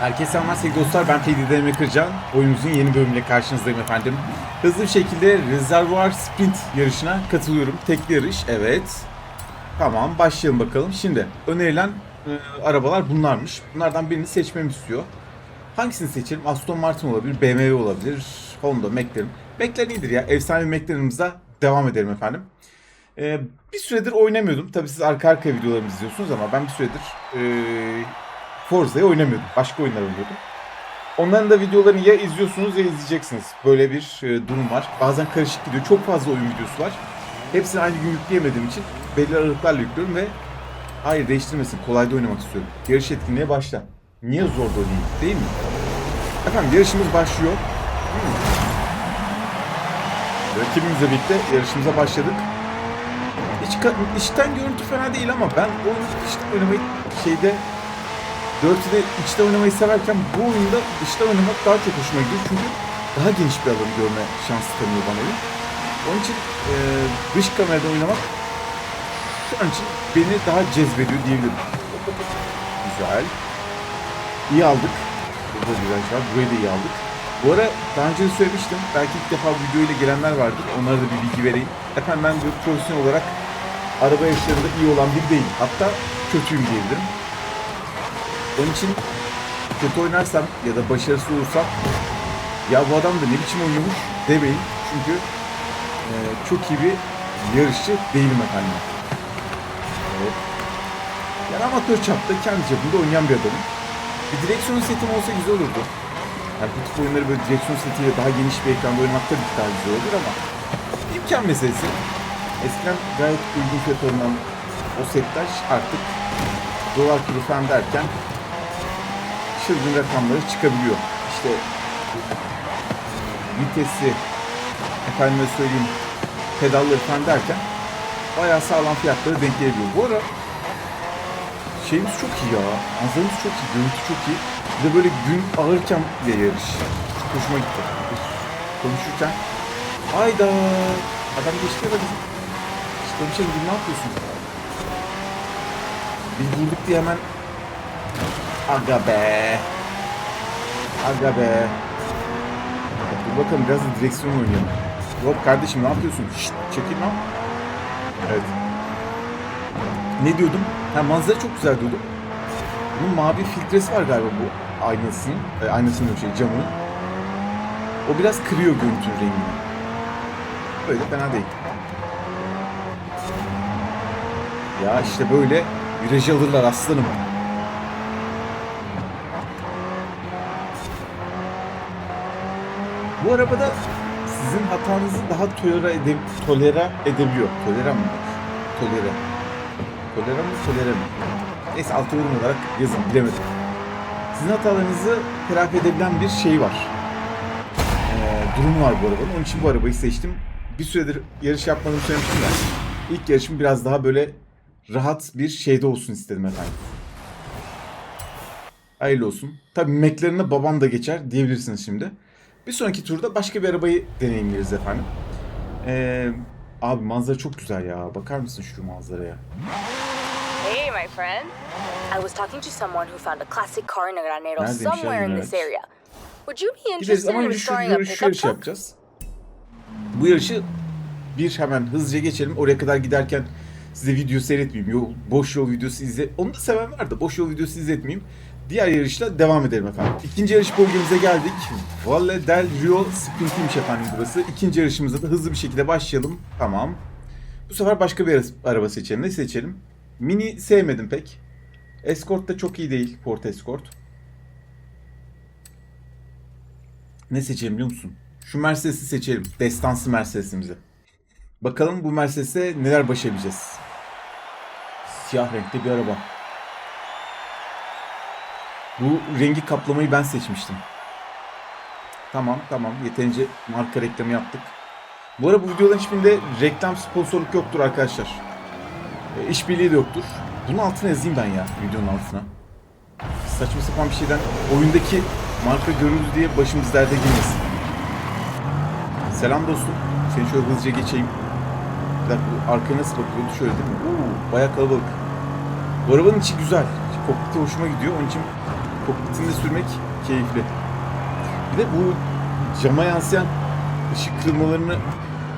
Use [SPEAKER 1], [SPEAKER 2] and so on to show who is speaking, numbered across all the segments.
[SPEAKER 1] Herkese selamlar sevgili dostlar. Ben PDD Kırcan. Oyunumuzun yeni bölümüyle karşınızdayım efendim. Hızlı bir şekilde Reservoir Sprint yarışına katılıyorum. Tekli yarış, evet. Tamam, başlayalım bakalım. Şimdi önerilen e, arabalar bunlarmış. Bunlardan birini seçmemi istiyor. Hangisini seçelim? Aston Martin olabilir, BMW olabilir, Honda, McLaren. McLaren iyidir ya. Efsane McLaren'ımıza devam edelim efendim. E, bir süredir oynamıyordum. Tabii siz arka arka videolarımı izliyorsunuz ama ben bir süredir e, Forza'yı oynamıyordum. Başka oyunlar oynuyordum. Onların da videolarını ya izliyorsunuz ya izleyeceksiniz. Böyle bir e, durum var. Bazen karışık gidiyor. Çok fazla oyun videosu var. Hepsini aynı gün yükleyemediğim için belli aralıklarla yüklüyorum ve hayır değiştirmesin. Kolayda oynamak istiyorum. Yarış etkinliğe başla. Niye zor da oynayayım? Değil mi? Efendim yarışımız başlıyor. Hmm. Rakibimizle birlikte yarışımıza başladık. İç, içten görüntü fena değil ama ben oyunu işte oynamayı şeyde Dirty'de içte oynamayı severken bu oyunda dışta oynamak daha çok hoşuma gidiyor. Çünkü daha geniş bir alanı görme şansı tanıyor bana oyun. Onun için e, dış kamerada oynamak şu an için beni daha cezbediyor diyebilirim. Güzel. İyi aldık. Burada güzel şey. Burayı da iyi aldık. Bu ara daha önce de söylemiştim. Belki ilk defa video ile gelenler vardır. Onlara da bir bilgi vereyim. Efendim ben profesyonel olarak araba yarışlarında iyi olan biri değilim. Hatta kötüyüm diyebilirim. Onun için kötü oynarsam ya da başarısız olursam ya bu adam da ne biçim oynuyormuş demeyin. Çünkü e, çok iyi bir yarışçı değilim efendim. Evet. Yani amatör çapta kendi çapında oynayan bir adamım. Bir direksiyon setim olsa güzel olurdu. Yani bu tip oyunları böyle direksiyon setiyle daha geniş bir ekranda oynamak tabii ki daha güzel olur ama imkan meselesi. Eskiden gayet uygun fiyat alınan o setler artık dolar kuru derken çılgın rakamları çıkabiliyor. İşte vitesi, efendime söyleyeyim pedalları falan derken bayağı sağlam fiyatlara denk gelebiliyor. Bu ara şeyimiz çok iyi ya. Manzaramız çok iyi, görüntü çok iyi. Bir de böyle gün ağırken bir yarış. Çok hoşuma gitti. Konuşurken Ayda adam geçti ya da bizim. Ne yapıyorsun? Biz vurduk diye hemen Aga be. Aga be. Dur bakalım biraz da direksiyon oynayalım. Hop kardeşim ne yapıyorsun? Şşt çekil lan. Evet. Ne diyordum? Ha manzara çok güzel diyordum. Bunun mavi filtresi var galiba bu aynasının. E, aynasının şey camının. O biraz kırıyor görüntünün rengini. Böyle fena değil. Ya işte böyle virajı alırlar aslanım. Bu arabada sizin hatanızı daha tolera, ede, tolera edebiliyor. Tolera mı? Tolera. Tolera mı? Tolera mı? Neyse alt yorum olarak yazın bilemedim. Sizin hatalarınızı telafi edebilen bir şey var. Ee, durum var bu arabanın. Onun için bu arabayı seçtim. Bir süredir yarış yapmadığımı söylemiştim de. İlk yarışım biraz daha böyle rahat bir şeyde olsun istedim efendim. Hayırlı olsun. Tabii McLaren'e babam da geçer diyebilirsiniz şimdi. Bir sonraki turda başka bir arabayı deneyimleriz efendim. Ee, abi manzara çok güzel ya. Bakar mısın şu manzaraya?
[SPEAKER 2] Hey, my friend. I was talking to someone who found a classic car in a granero
[SPEAKER 1] Neredeymiş
[SPEAKER 2] somewhere in this area. Would you be
[SPEAKER 1] Gideriz
[SPEAKER 2] interested
[SPEAKER 1] ama
[SPEAKER 2] in
[SPEAKER 1] önce şu
[SPEAKER 2] restoring a
[SPEAKER 1] şu
[SPEAKER 2] pickup
[SPEAKER 1] yarışı
[SPEAKER 2] truck?
[SPEAKER 1] yapacağız. Bu yarışı bir hemen hızlıca geçelim. Oraya kadar giderken size video seyretmeyeyim. Yol, boş yol videosu izle. Onu da seven var da boş yol videosu izletmeyeyim. Diğer yarışla devam edelim efendim. İkinci yarış bölgemize geldik. Valle del Rio Sprint'iymiş efendim burası. İkinci yarışımıza da hızlı bir şekilde başlayalım. Tamam. Bu sefer başka bir araba seçelim. Ne seçelim? Mini sevmedim pek. Escort da çok iyi değil. Ford Escort. Ne seçelim biliyor musun? Şu Mercedes'i seçelim. Destansı Mercedes'imizi. Bakalım bu Mercedes'e neler başarabileceğiz. Siyah renkte bir araba. Bu rengi kaplamayı ben seçmiştim. Tamam tamam yeterince marka reklamı yaptık. Bu arada bu videoların hiçbirinde reklam sponsorluk yoktur arkadaşlar. E, işbirliği de yoktur. Bunun altına yazayım ben ya videonun altına. Saçma sapan bir şeyden oyundaki marka görürüz diye başımız derde girmesin. Selam dostum. Seni şöyle hızlıca geçeyim. Bir dakika arkaya nasıl bakıyordu şöyle değil mi? Oo, bayağı kalabalık. Bu arabanın içi güzel. Kokpiti hoşuma gidiyor. Onun için Kokpitinde sürmek keyifli. Bir de bu cama yansıyan ışık kırılmalarını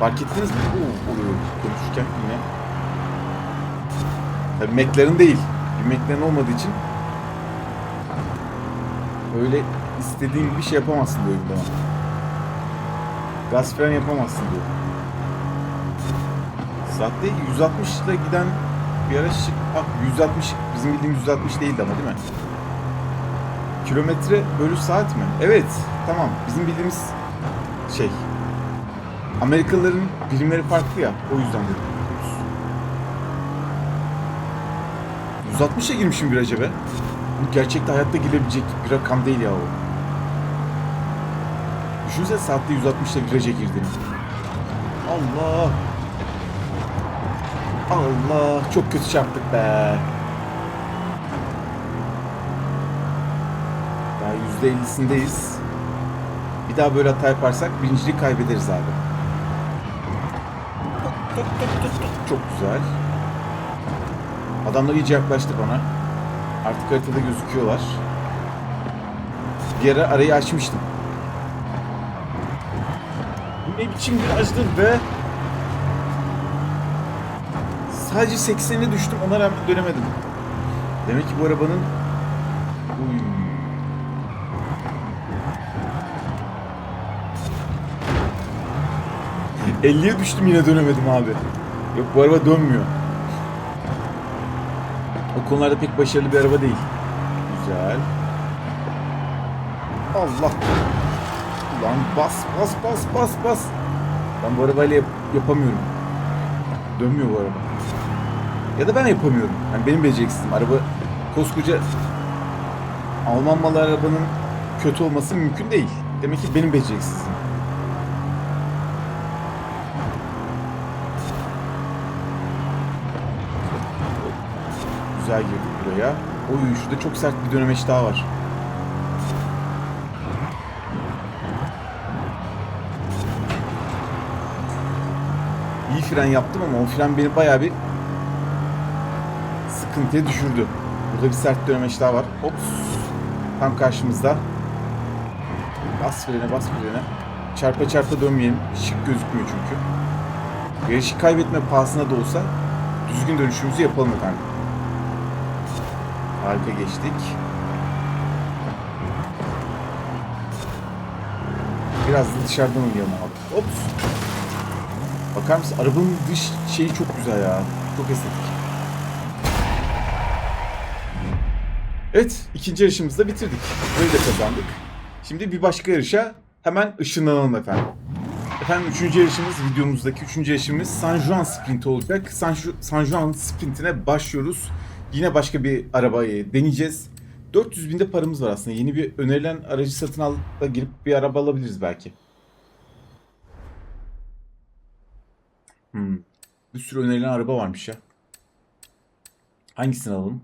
[SPEAKER 1] fark ettiniz mi? Oo, oluyor konuşurken yine. Tabii McLaren değil. Bir McLaren olmadığı için öyle istediğin gibi şey yapamazsın diyor uygulama. Gaz fren yapamazsın diyor. Saatte 160 ile giden bir araç bak 160 bizim bildiğimiz 160 değildi ama değil mi? Kilometre bölü saat mi? Evet tamam bizim bildiğimiz şey Amerikalıların birimleri farklı ya o yüzden dedim. 160'a girmişim viraja be. Bu gerçekte hayatta girebilecek bir rakam değil ya o. Düşünsene saatte 160 ile viraja girdiğini. Allah. Allah çok kötü çarptık be. %50'sindeyiz. Bir daha böyle hata yaparsak birinciliği kaybederiz abi. Çok güzel. Adamlar iyice yaklaştı bana. Artık haritada gözüküyorlar. Bir ara arayı açmıştım. Ne biçim virajdır be? Sadece 80'e düştüm ona rağmen dönemedim. Demek ki bu arabanın... Uy. ...50'ye düştüm yine dönemedim abi. Yok bu araba dönmüyor. O konularda pek başarılı bir araba değil. Güzel. Allah. Ulan bas bas bas bas bas. Ben bu arabayla yap- yapamıyorum. Dönmüyor bu araba. Ya da ben yapamıyorum. Yani benim beceriksizim. Araba koskoca Alman malı arabanın kötü olması mümkün değil. Demek ki benim beceriksizliğim. Güzel girdik buraya. Oy şurada çok sert bir dönemeç daha var. İyi fren yaptım ama o fren beni bayağı bir sıkıntıya düşürdü. Burada bir sert dönemeç daha var. Ops. Tam karşımızda. Bas frene bas frene. Çarpa çarpa dönmeyelim. Şık gözükmüyor çünkü. Yarışı kaybetme pahasına da olsa düzgün dönüşümüzü yapalım efendim. Harika geçtik. Biraz da dışarıdan oynayalım abi. Ops. Bakar mısın? Arabanın dış şeyi çok güzel ya. Çok estetik. Evet, ikinci yarışımızı da bitirdik. Burayı da kazandık. Şimdi bir başka yarışa hemen ışınlanalım efendim. Efendim üçüncü yarışımız, videomuzdaki üçüncü yarışımız San Juan Sprint olacak. San, San Juan Sprint'ine başlıyoruz. Yine başka bir arabayı deneyeceğiz. 400 binde paramız var aslında. Yeni bir önerilen aracı satın al da girip bir araba alabiliriz belki. Hmm. Bir sürü önerilen araba varmış ya. Hangisini alalım?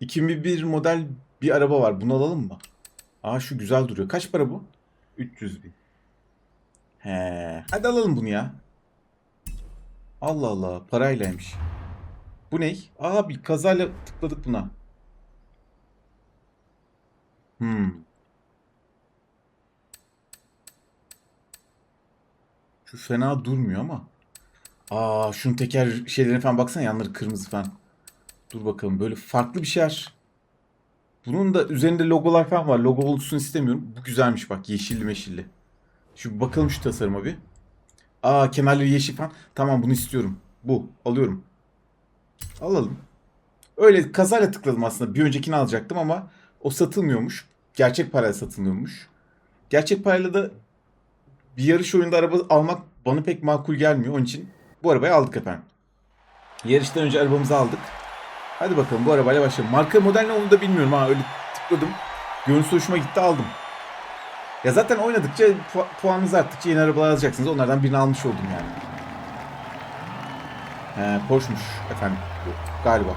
[SPEAKER 1] 2001 model bir araba var. Bunu alalım mı? Aa şu güzel duruyor. Kaç para bu? 300 bin. He. Hadi alalım bunu ya. Allah Allah. Paraylaymış. Bu ne? Aa bir kazayla tıkladık buna. Hmm. Şu fena durmuyor ama. Aa şunun teker şeylerine falan baksana yanları kırmızı falan. Dur bakalım böyle farklı bir şeyler. Bunun da üzerinde logolar falan var. Logo olsun istemiyorum. Bu güzelmiş bak yeşilli meşilli. Şu bakalım şu tasarıma bir. Aa kenarları yeşil falan. Tamam bunu istiyorum. Bu. Alıyorum. Alalım. Öyle kazayla tıkladım aslında. Bir öncekini alacaktım ama o satılmıyormuş. Gerçek parayla satılıyormuş. Gerçek parayla da bir yarış oyunda araba almak bana pek makul gelmiyor. Onun için bu arabayı aldık efendim. Yarıştan önce arabamızı aldık. Hadi bakalım bu arabayla başlayalım. Marka model ne olduğunu da bilmiyorum ha. Öyle tıkladım. Görüntüsü hoşuma gitti aldım. Ya zaten oynadıkça pu- puanınız arttıkça yeni arabalar alacaksınız. Onlardan birini almış oldum yani. Ee, hoşmuş efendim. Galiba.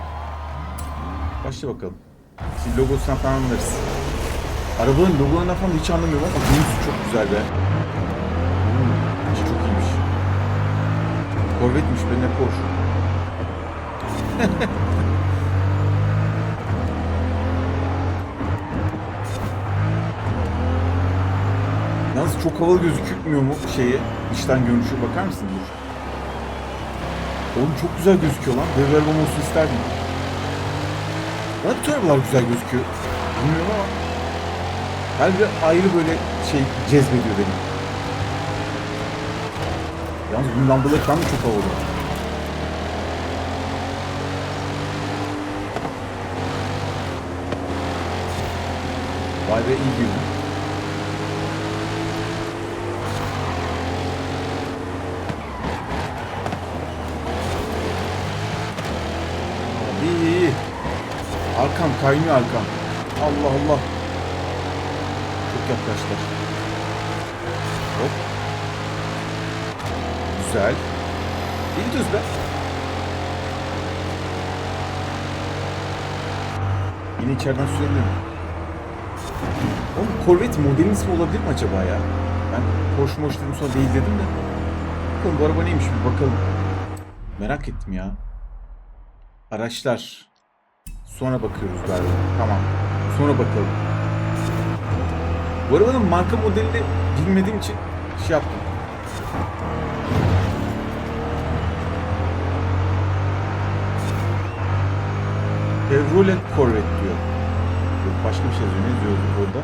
[SPEAKER 1] Başla bakalım. Şimdi logosundan falan anlarız. Arabanın logolarından falan hiç anlamıyorum ama menüsü çok güzel be. Hmm, çok iyiymiş. Korvetmiş be ne Porsche. Yalnız çok havalı gözükmüyor mu şeye? İçten görünüşe bakar mısın? Dur. Oğlum çok güzel gözüküyor lan. Bir arabam olsun isterdim. Bana bütün arabalar güzel gözüküyor. Bilmiyorum ama her biri ayrı böyle şey cezbediyor beni. Yalnız bunun lambaları falan da çok havalı. Vay be iyi girdi. Arkam kaynıyor arkam. Allah Allah. Çok yaklaştılar. Hop. Güzel. İyi gidiyoruz be. Yine içeriden sürebilirim. Oğlum Corvette modelin ismi olabilir mi acaba ya? Ben Porsche Moş dedim sonra değil dedim de. Bakalım bu araba neymiş bir bakalım. Merak ettim ya. Araçlar. Sonra bakıyoruz galiba. Tamam. Sonra bakalım. Bu arabanın marka modelini bilmediğim için şey yaptım. Chevrolet Corvette diyor. Yok başka bir şey yazıyor. Ne yazıyor burada?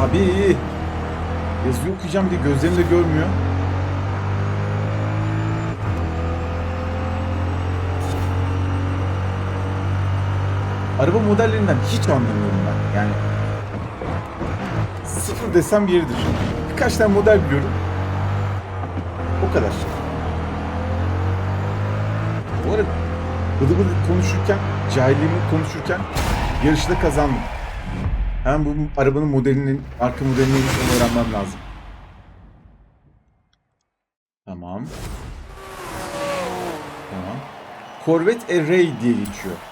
[SPEAKER 1] Abi! Yazıyı okuyacağım diye gözlerim de görmüyor. Araba modellerinden hiç anlamıyorum ben. Yani sıfır desem yeridir. Birkaç tane model biliyorum. O kadar. Bu arada bıdı bıdı konuşurken, cahilliğimi konuşurken yarışta kazandım. Hemen bu arabanın modelinin, arka modelinin onu öğrenmem lazım. Tamam. Tamam. Corvette Array diye geçiyor.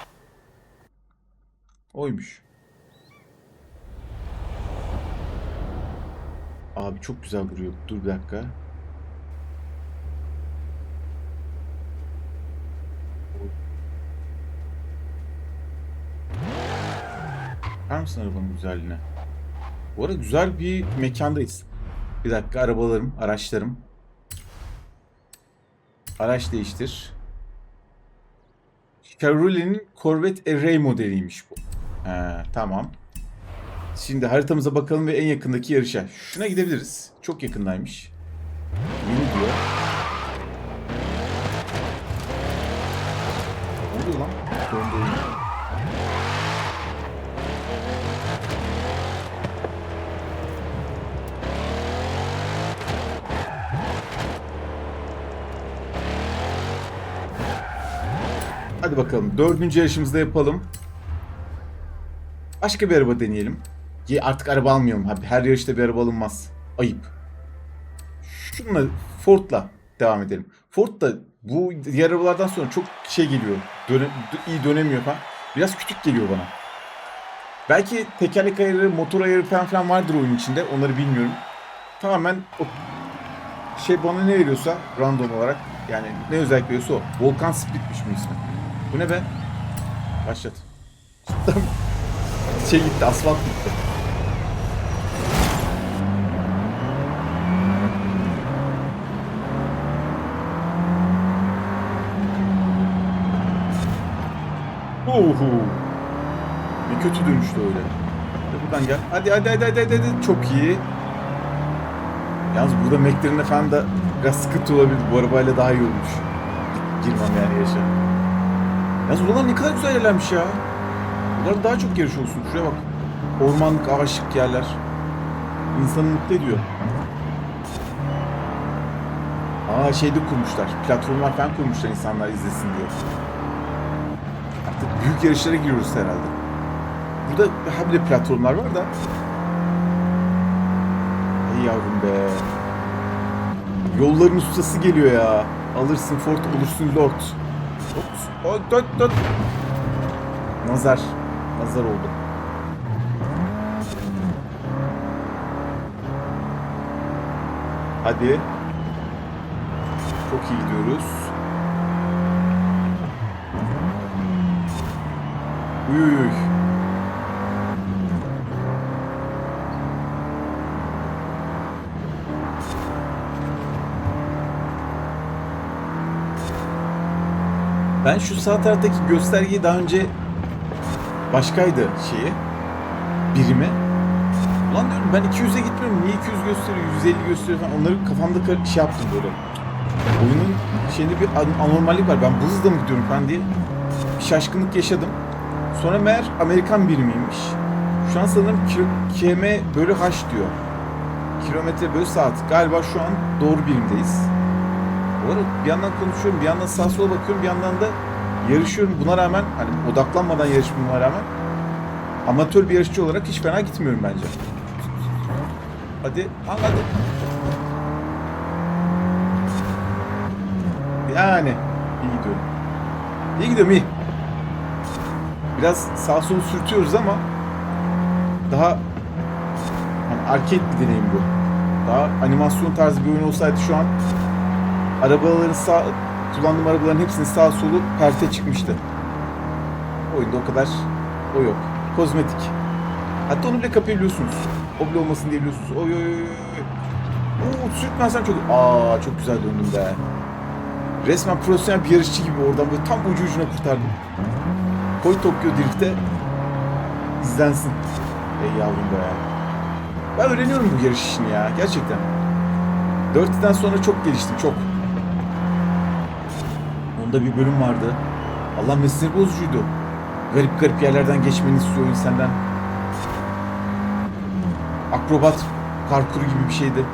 [SPEAKER 1] Oymuş. Abi çok güzel duruyor. Dur bir dakika. Bakar mısın arabanın güzelliğine? Bu arada güzel bir mekandayız. Bir dakika arabalarım, araçlarım. Araç değiştir. Chevrolet'in Corvette Array modeliymiş bu. He, tamam. Şimdi haritamıza bakalım ve en yakındaki yarışa. Şuna gidebiliriz. Çok yakındaymış. Yeni diyor. Ne oluyor lan? Döndü. Hadi bakalım. Dördüncü yarışımızda yapalım. Başka bir araba deneyelim. Ki artık araba almayalım. Abi her yarışta bir araba alınmaz. Ayıp. Şununla Ford'la devam edelim. Ford da bu diğer sonra çok şey geliyor. Döne, iyi dönemiyor falan. Biraz küçük geliyor bana. Belki tekerlek ayarı, motor ayarı falan filan vardır oyun içinde. Onları bilmiyorum. Tamamen o şey bana ne veriyorsa random olarak yani ne özellik veriyorsa o. Volkan Split'miş bu ismi. Bu ne be? Başlat. Şey gitti, asfalt gitti. Uhu. Ne kötü dönüştü öyle. Hadi buradan gel. Hadi hadi hadi hadi hadi. Çok iyi. Yalnız burada McLaren'e falan da biraz sıkıntı olabilir. Bu arabayla daha iyi olmuş. Girmem yani yaşa. Yalnız buralar ne kadar güzel yerlermiş ya. Buralar daha çok yarış olsun. Şuraya bak. Ormanlık, ağaçlık yerler. İnsanı mutlu ediyor. Aa şeyde kurmuşlar. Platformlar falan kurmuşlar insanlar izlesin diye. Artık büyük yarışlara giriyoruz herhalde. Burada bir de platformlar var da. Ey yavrum be. Yolların ustası geliyor ya. Alırsın Ford, olursun Lord. Ops. Oy, dört, dört. Nazar hazır olduk. Hadi. Çok iyi gidiyoruz. Uy uy. Ben şu sağ taraftaki göstergeyi daha önce başkaydı şeyi. Birimi. Ulan diyorum ben 200'e gitmiyorum. Niye 200 gösteriyor? 150 gösteriyor falan. Onları kafamda şey yaptım böyle. Oyunun şeyinde bir an- anormallik var. Ben bu hızla mı gidiyorum falan diye bir şaşkınlık yaşadım. Sonra meğer Amerikan birimiymiş. Şu an sanırım km bölü h diyor. Kilometre bölü saat. Galiba şu an doğru birimdeyiz. Bu arada bir yandan konuşuyorum, bir yandan sağa sola bakıyorum, bir yandan da yarışıyorum. Buna rağmen hani odaklanmadan yarışmama rağmen amatör bir yarışçı olarak hiç fena gitmiyorum bence. Hadi anladım. Yani iyi gidiyorum. İyi gidiyorum iyi. Biraz sağ sol sürtüyoruz ama daha hani arcade bir deneyim bu. Daha animasyon tarzı bir oyun olsaydı şu an arabaların sağ kullandığım arabaların hepsinin sağ solu perte çıkmıştı. Oyunda o kadar o yok. Kozmetik. Hatta onu bile kapayabiliyorsunuz. O bile olmasın diye biliyorsunuz. Oy oy oy. Oo, sürtmezsem çok... Aa çok güzel döndüm be. Resmen profesyonel bir yarışçı gibi oradan böyle tam ucu ucuna kurtardım. Koy Tokyo Drift'e izlensin. Ey yavrum be. Ben öğreniyorum bu yarış işini ya gerçekten. 4'den sonra çok geliştim çok. Onda bir bölüm vardı. Allah mesleği bozucuydu. Garip garip yerlerden geçmeni istiyor oyun senden. Akrobat parkuru gibi bir şeydi.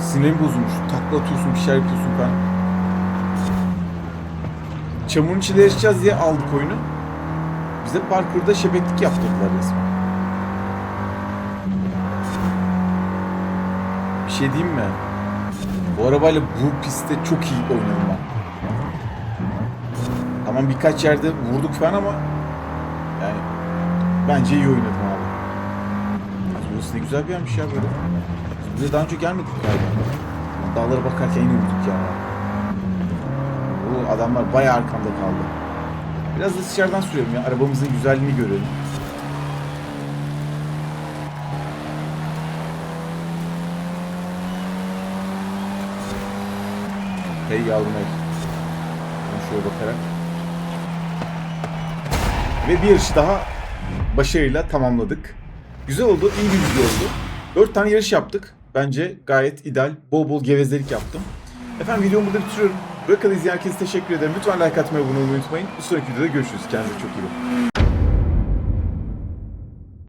[SPEAKER 1] Sinirim bozulmuş. Takla atıyorsun, bir şeyler yapıyorsun falan. Çamurun içinde yarışacağız diye aldık oyunu. Bize parkurda şebeklik yaptırdılar resmen. Bir şey diyeyim mi? Bu arabayla bu pistte çok iyi oynadım ben. Tamam birkaç yerde vurduk falan ama yani bence iyi oynadım abi. Burası ne güzel bir yermiş ya böyle. Biz buraya daha önce gelmedik galiba. Dağlara bakarken yine vurduk ya. Bu adamlar bayağı arkamda kaldı. Biraz da dışarıdan sürüyorum ya. Arabamızın güzelliğini görelim. Hey yavrum hey. Şöyle bakarak. Ve bir yarışı daha başarıyla tamamladık. Güzel oldu, iyi bir video oldu. 4 tane yarış yaptık. Bence gayet ideal. Bol bol gevezelik yaptım. Efendim videomu burada bitiriyorum. Kadar izleyen herkese teşekkür ederim. Lütfen like atmayı, abone olmayı unutmayın. Bir sonraki videoda görüşürüz. Kendinize çok iyi bakın.